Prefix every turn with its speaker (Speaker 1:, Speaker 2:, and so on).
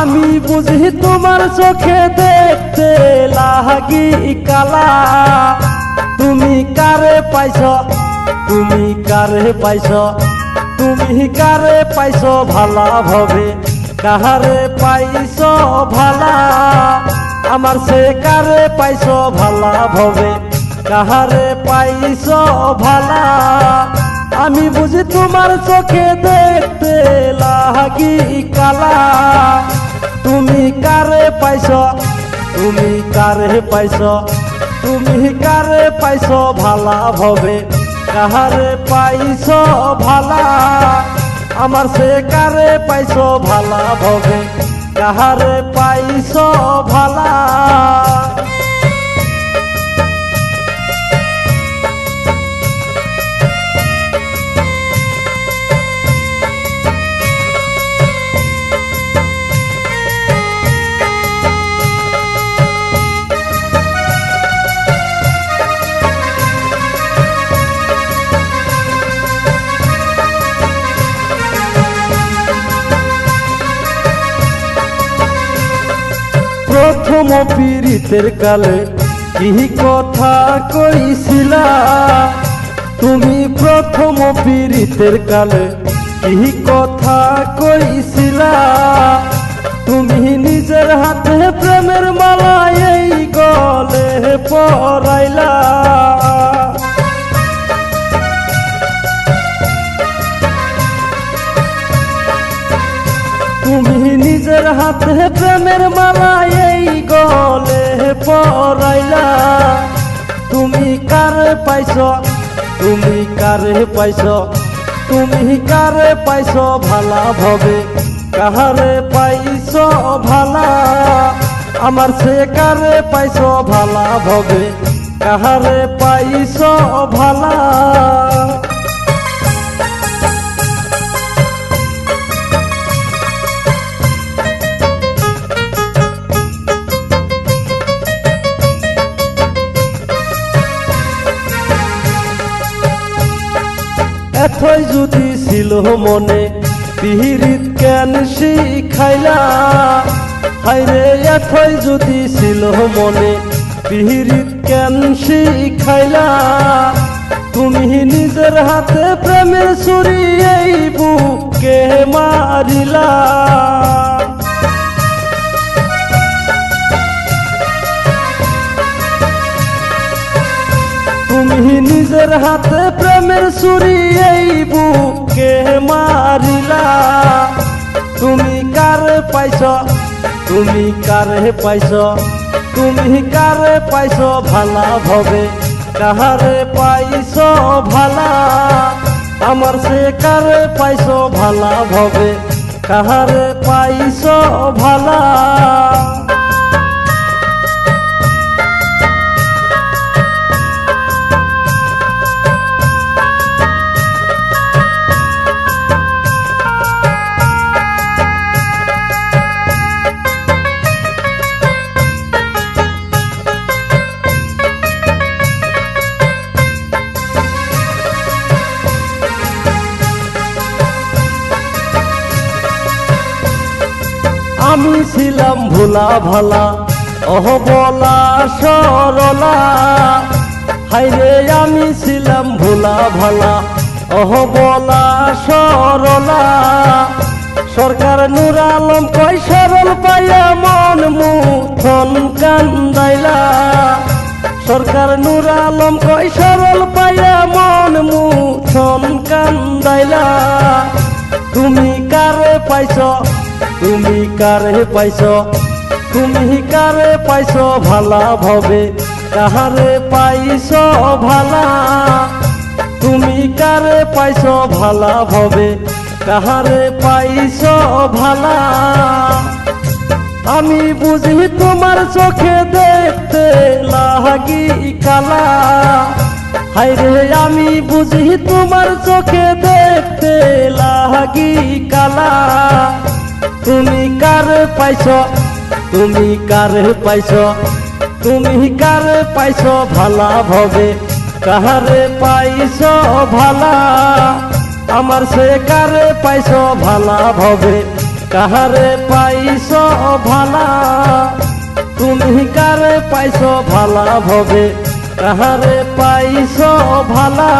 Speaker 1: আমি বুঝি তোমার চোখে দেখতে লাগি কালা। তুমি কারে পাইছ? তুমি কারে পাইছ? তুমি কারে পাইছ ভালা ভবে? কাহারে পাইছ ভালা? আমার সে কারে পাইছ ভালা ভবে? কাহারে পাইছ ভালা? আমি বুঝি তোমার চোখে দেখতে লাগি কালা। তুমি কারে পাইছ? তুমি কারে পাইছ? তুমি কারে পাইছ ভালা ভবে? কাহারে পাইছ ভালা? আমার সে কারে পাইছ ভালা ভবে? কাহারে পাইছ ভালা? প্রথম পীড়িতের কালে কি কথা কইছিলা? তুমি প্রথম পীড়িতের কালে কি কথা কইছিলা? তুমি নিজের হাতে প্রেমের মালা এই গলে পরাইলা। তুমি নিজের হাতে প্রেমের মালা পাইছ? তুমি কারে পাইছ? তুমি কারে পাইছ ভালা ভবে? কাহারে পাইছ ভালা? আমার সে কারে পাইছ ভালা ভবে? কাহারে পাইছ ভালা? এথই যদি ছিল মনে, পিহিরিত কেন শিখাইলা? হাইরে এথই যদি ছিল মনে, পিহিরিত কেন শিখাইলা? তুমি নিজের হাতে প্রেমের ছুরি এই নিজের হাতে প্রেমের ছুরি এই বুকে মারিলা। তুমি কারে পাইছ? তুমি কারে পাইছ? তুমি কারে পাইছ? ভালা ভবে কাহারে পাইছ ভালা? আমার সে কারে পাইছ? ভালা ভবে কাহারে পাইছ ভালা? আমি ছিলাম ভোলা ভালা। অহ বলা সরলা। হাইরে আমি ছিলাম ভোলা ভালা। অহবলা সরলা। সরকার নুর আলম কয়, সরল পাইয়া মন মুথন কান্দাইলা। সরকার নুর আলম কয়, সরল পাইয়া মন মুথন কান্দাইলা। তুমি কারে পাইছ? তুমি কারে পাইছ তুমি কারে পাইছ ভালা ভবে। কাহারে পাইছ ভালা? তুমি কারে পাইছ ভালা ভবে। কাহারে পাইছ ভালা? আমি বুঝি তোমার চোখে দেখতে লাগি কালা। হাইরে আমি বুঝি তোমার চোখে দেখতে লাগি কালা। তুমি কারে পাইছ? তুমি কারে পাইছ? তুমি কারে পাইছ ভালা ভবে? কাহারে পাইছ ভালা? আমার সে কারে পাইছ ভালা ভবে? কাহারে পাইছ ভালা? তুমি কারে পাইছ ভালা ভবে? কাহারে পাইছ ভালা?